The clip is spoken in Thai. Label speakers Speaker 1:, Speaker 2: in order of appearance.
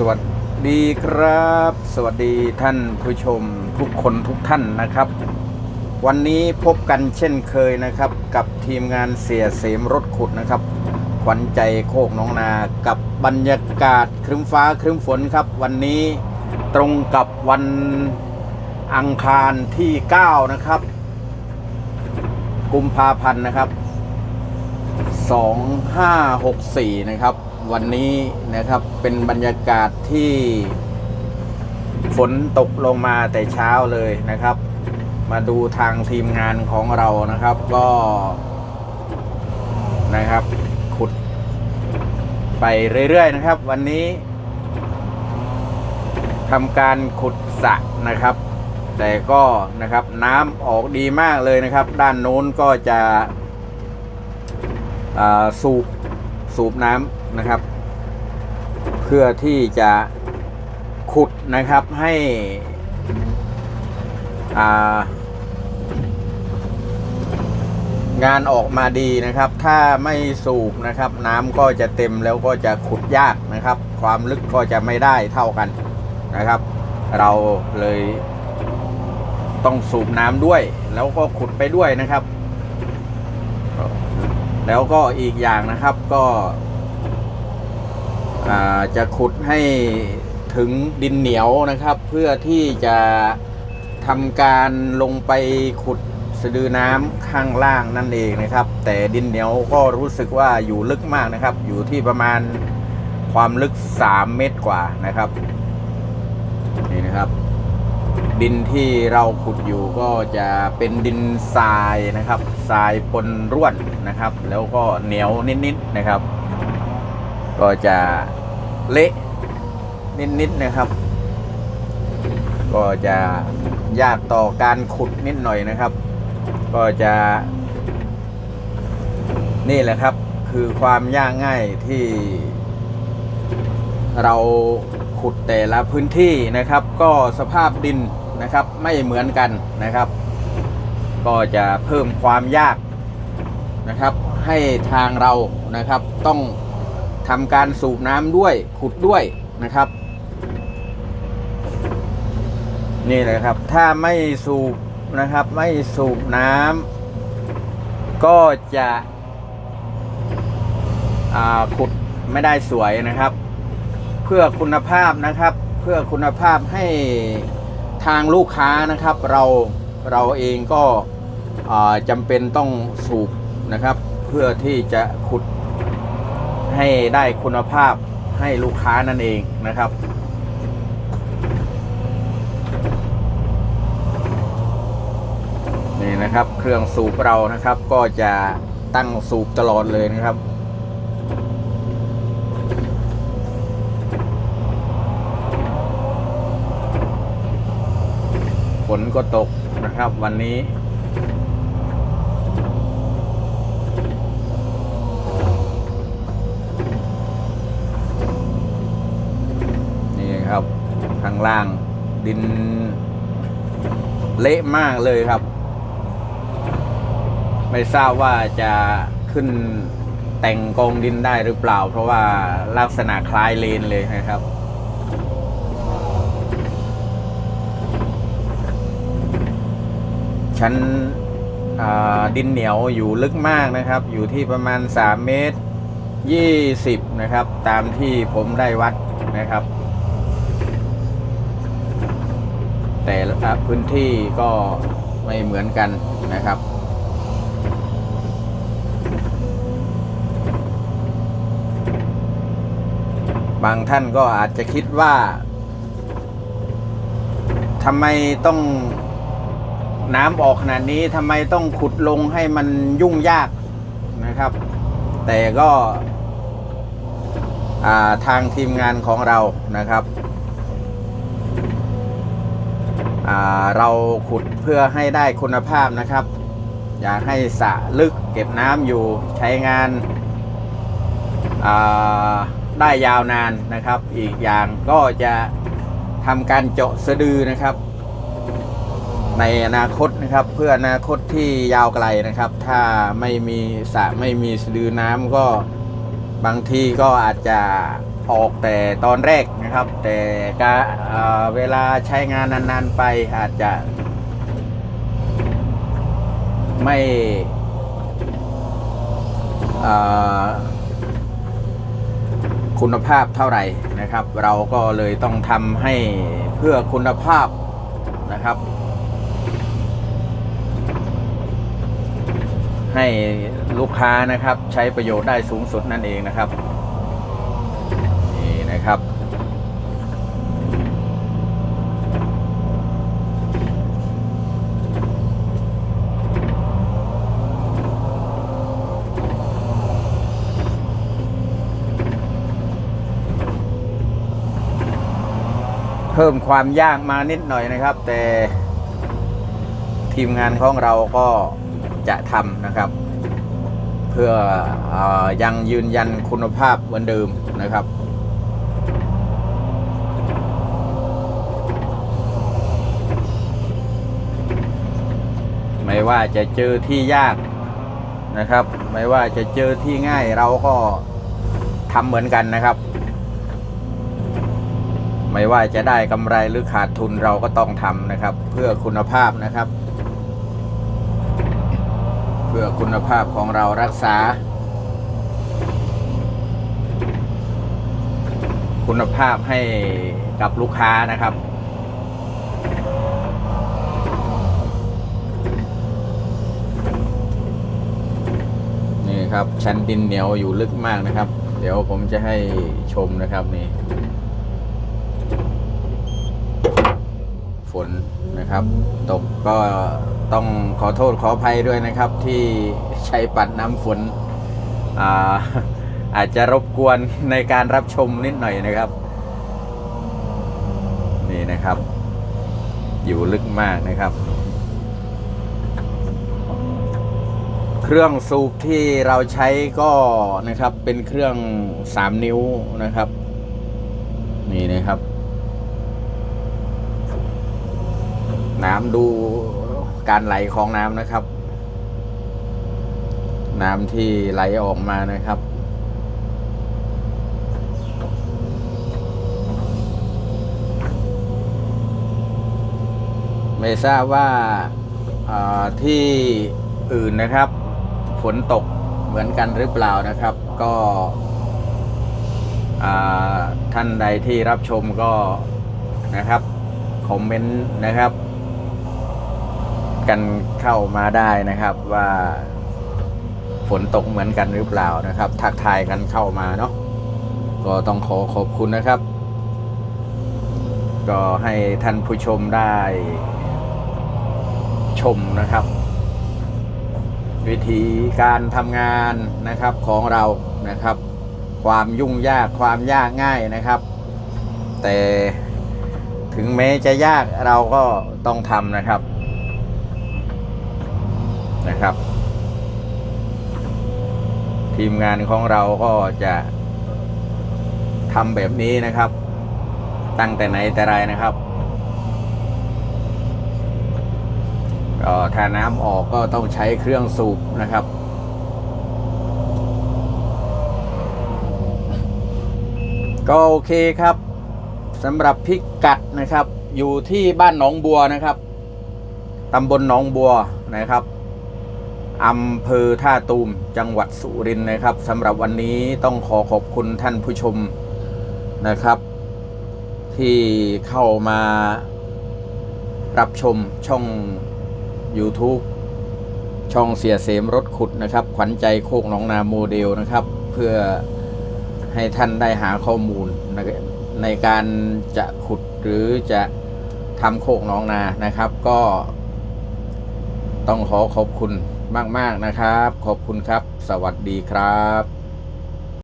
Speaker 1: สวัสดีครับ สวัสดีท่านผู้ชมทุกคนทุกท่านนะครับ วันนี้พบกันเช่นเคยนะครับ กับทีมงานเสียเสมรถขุดนะครับ ขวัญใจโคกน้องนา กับบรรยากาศครึ้มฟ้าครึ้มฝนครับ วันนี้ตรงกับวันอังคารที่ 9 นะครับ กุมภาพันธ์นะครับ 2564 นะครับ วันนี้นะครับเป็นบรรยากาศที่ฝนตกลงมาแต่เช้าเลยนะครับ มาดูทางทีมงานของเรานะครับก็นะครับ ขุดไปเรื่อยๆนะครับ วันนี้ทำการขุดสระนะครับ แต่ก็นะครับน้ำออกดีมากเลยนะครับ ด้านโน้นก็จะอ่าสูบสูบน้ำ นะครับ เพื่อที่จะขุดนะครับให้งานออกมาดีนะครับ ถ้าไม่สูบนะครับ น้ำก็จะเต็มแล้วก็จะขุดยากนะครับ ความลึกก็จะไม่ได้เท่ากันนะครับ เราเลยต้องสูบน้ำด้วย แล้วก็ขุดไปด้วยนะครับ แล้วก็อีกอย่างนะครับก็ จะขุดให้ถึงดินเหนียวนะครับ เพื่อที่จะทำการลงไปขุดสะดือน้ำข้างล่างนั่นเองนะครับ แต่ดินเหนียวก็รู้สึกว่าอยู่ลึกมากนะครับ อยู่ที่ประมาณความลึก 3 เมตรกว่านะครับนี่นะครับ ดินที่เราขุดอยู่ก็จะเป็นดินทรายนะครับทรายปนร่วนนะครับ แล้วก็เหนียวนิดๆนะครับ ก็จะเละนิดๆนะครับ ก็จะยากต่อการขุดนิดหน่อยนะครับ ก็จะนี่แหละครับคือความยากง่ายที่ เราขุดแต่ละพื้นที่นะครับ ก็สภาพดินนะครับไม่เหมือนกันนะครับ ก็จะเพิ่มความยากนะครับ ให้ทางเรานะครับต้อง ทำการสูบน้ำด้วยขุดด้วยนะครับ นี่แหละครับ ถ้าไม่สูบนะครับ ไม่สูบน้ำก็จะขุดไม่ได้สวยนะครับ เพื่อคุณภาพนะครับ เพื่อคุณภาพให้ทางลูกค้านะครับ เราเราเองก็จำเป็นต้องสูบนะครับ เพื่อที่จะขุด ให้ได้คุณภาพให้ลูกค้านั่นเองนะครับนี่นะครับ เครื่องสูบเรานะครับ ก็จะตั้งสูบตลอดเลยนะครับฝนก็ตกนะครับวันนี้ ข้างล่าง ดินเละมากเลยครับ ไม่ทราบว่าจะขึ้นแต่งกองดินได้หรือเปล่า เพราะว่าลักษณะคล้ายเลนเลยนะครับชั้นดินเหนียวอยู่ลึกมากนะครับ อยู่ที่ประมาณ 3 เมตร 20 นะครับ ตามที่ผมได้วัดนะครับ แต่ละพื้นที่ก็ไม่เหมือนกันนะครับบางท่านก็อาจจะคิดว่าทำไมต้องน้ำออกขนาดนี้ทำไมต้องขุดลงให้มันยุ่งยากนะครับ แต่ก็าทางทีมงานของเรานะครับอ่า เราขุดเพื่อให้ได้คุณภาพนะครับ อยากให้สระลึกเก็บน้ำอยู่ใช้งานาได้ยาวนานนะครับ อีกอย่างก็จะทำการเจาะสะดือนะครับ ในอนาคตนะครับ เพื่ออนาคตที่ยาวไกลนะครับ ถ้าไม่มีสระไม่มีสะดือน้ำก็บางทีก็อาจจะ ออกแต่ตอนแรกนะครับ แต่กาเอ่อเวลาใช้งานนานๆไปอาจจะ ไม่คุณภาพเท่าไหร่นะครับ เราก็เลยต้องทำให้เพื่อคุณภาพนะครับ ให้ลูกค้านะครับใช้ประโยชน์ได้สูงสุดนั่นเองนะครับ นะครับ เพิ่มความยากมานิดหน่อยนะครับ แต่ทีมงานของเราก็จะทำนะครับเพื่ออยังยืนยันคุณภาพเหมือนเดิมนะครับ ไม่ว่าจะเจอที่ยากนะครับ ไม่ว่าจะเจอที่ง่ายเราก็ทำเหมือนกันนะครับ ไม่ว่าจะได้กำไรหรือขาดทุนเราก็ต้องทำนะครับ เพื่อคุณภาพนะครับ เพื่อคุณภาพของเรารักษา คุณภาพให้กับลูกค้านะครับ ครับ ชั้นดินเหนียวอยู่ลึกมากนะครับ เดี๋ยวผมจะให้ชมนะครับนี่ ฝนนะครับ ตกก็ต้องขอโทษขออภัยด้วยนะครับ ที่ใช้ปัดน้ำฝนอาอาจจะรบกวนในการรับชมนิดหน่อยนะครับ นี่นะครับ อยู่ลึกมากนะครับ เครื่องสูบที่เราใช้ก็นะครับเป็นเครื่อง 3 นิ้วนะครับ นี่นะครับ น้ำดูการไหลของน้ำนะครับ น้ำที่ไหลออกมานะครับไม่ทราบว่าอ่าที่อื่นนะครับ ฝนตกเหมือนกันหรือเปล่านะครับ ก็ท่านใดที่รับชมก็นะครับคอมเมนต์นะครับ กันเข้ามาได้นะครับว่าฝนตกเหมือนกันหรือเปล่านะครับ ทักทายกันเข้ามาเนาะก็ต้องขอขอบคุณนะครับ ก็ให้ท่านผู้ชมได้ชมนะครับ วิธีการทำงานนะครับของเรานะครับ ความยุ่งยากความยากง่ายนะครับ แต่ถึงแม้จะยากเราก็ต้องทำนะครับนะครับ ทีมงานของเราก็จะทำแบบนี้นะครับ ตั้งแต่ไหนแต่ไรนะครับ ถ้าน้ำออกก็ต้องใช้เครื่องสูบนะครับ ก็โอเคครับสำหรับพิกัดนะครับ อยู่ที่บ้านหนองบัวนะครับตำบลหนองบัวนะครับอำเภอท่าตูมจังหวัดสุรินทร์นะครับสำหรับวันนี้ต้องขอขอบคุณท่านผู้ชมนะครับ ที่เข้ามารับชมช่อง YouTube ช่องเสียเสมรถขุดนะครับ ขวัญใจโคกหนองนาโมเดลนะครับ เพื่อให้ท่านได้หาข้อมูลในในการจะขุดหรือจะทำโคกหนองนานะครับ ก็ต้องขอขอบคุณมาก ๆ นะครับ ขอบคุณครับ สวัสดีครับ